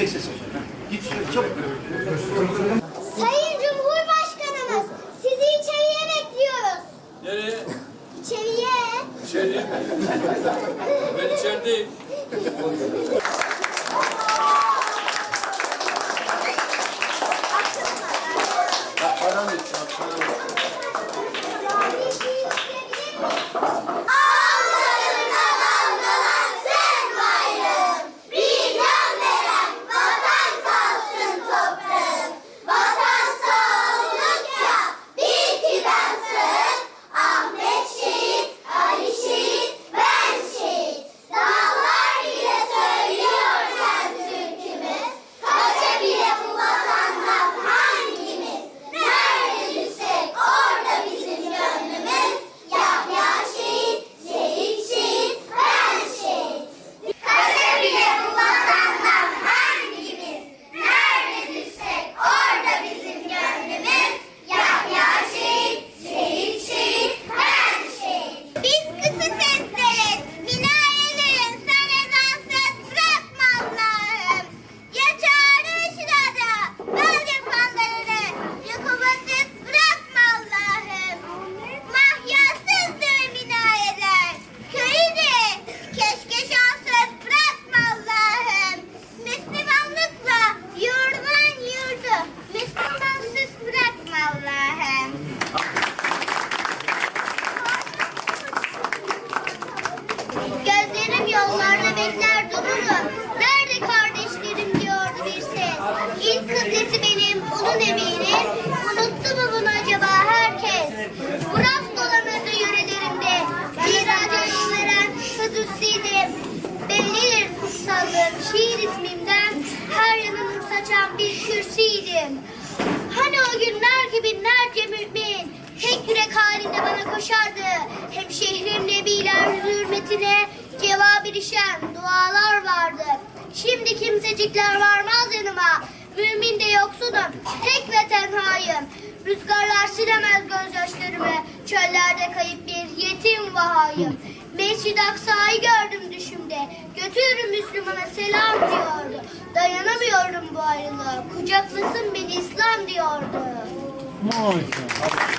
Yüksek ses hocam. ha. Git şöyle çabuk. Sayın Cumhurbaşkanımız sizi içeriye bekliyoruz. Nereye? İçeriye. İçeriye mi? Ben içerideyim. Gözlerim yollarda bekler dururum. Nerede kardeşlerim diyordu bir ses. İlk kıblesi benim, onun eminim. Unuttu mu bunu acaba herkes? Murat dolanırdı yörelerimde. Miraca yol veren Hızüsiydim. Bellidir kutsallığım şiir ismimden. Her yanımı saçan bir kürsüydim. Hani o günler gibi binlerce mümin tek yürek halinde bana koşardı. Hem şehrin nebiler hürmetine cevap erişen dualar vardı. Şimdi kimsecikler varmaz yanıma. Mümin de yoksunum, tek ve tenhayım. Rüzgarlar silemez gözyaşlarımı. Çöllerde kayıp bir yetim vahayım. Mescid-i Aksa'yı gördüm düşümde. Götürün Müslümana selam diyordu. Dayanamıyorum bu ayrılığa. Kucaklasın beni İslam diyordu. Maşallah.